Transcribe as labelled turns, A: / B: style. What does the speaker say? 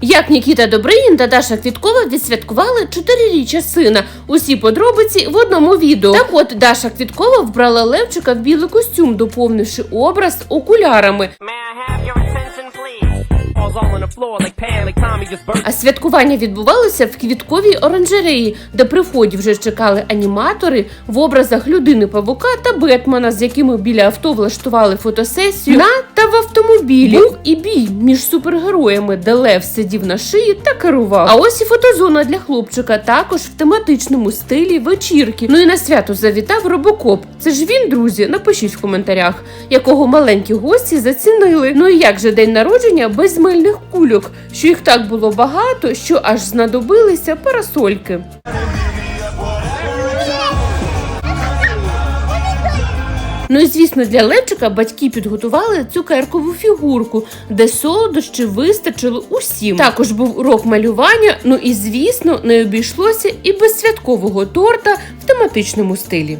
A: Як Нікіта Добринін та Даша Квіткова відсвяткували чотириріччя сина. Усі подробиці в одному відео. Так от Даша Квіткова вбрала Левчика в білий костюм, доповнивши образ окулярами. А святкування відбувалося в квітковій оранжереї, де при вході вже чекали аніматори в образах людини павука та Бетмена, з якими біля авто влаштували фотосесію. На та в автомобілі був і бій між супергероями, де Лев сидів на шиї та керував. А ось і фотозона для хлопчика, також в тематичному стилі вечірки. Ну і на свято завітав Робокоп. Це ж він, друзі. Напишіть в коментарях, якого маленькі гості зацінили. Ну і як же день народження без мильних кульок, що їх так було багато, що аж знадобилися парасольки. Ну і звісно, для Левчика батьки підготували цукеркову фігурку, де солодощі вистачило усім. Також був урок малювання. Ну і звісно, не обійшлося і без святкового торта в тематичному стилі.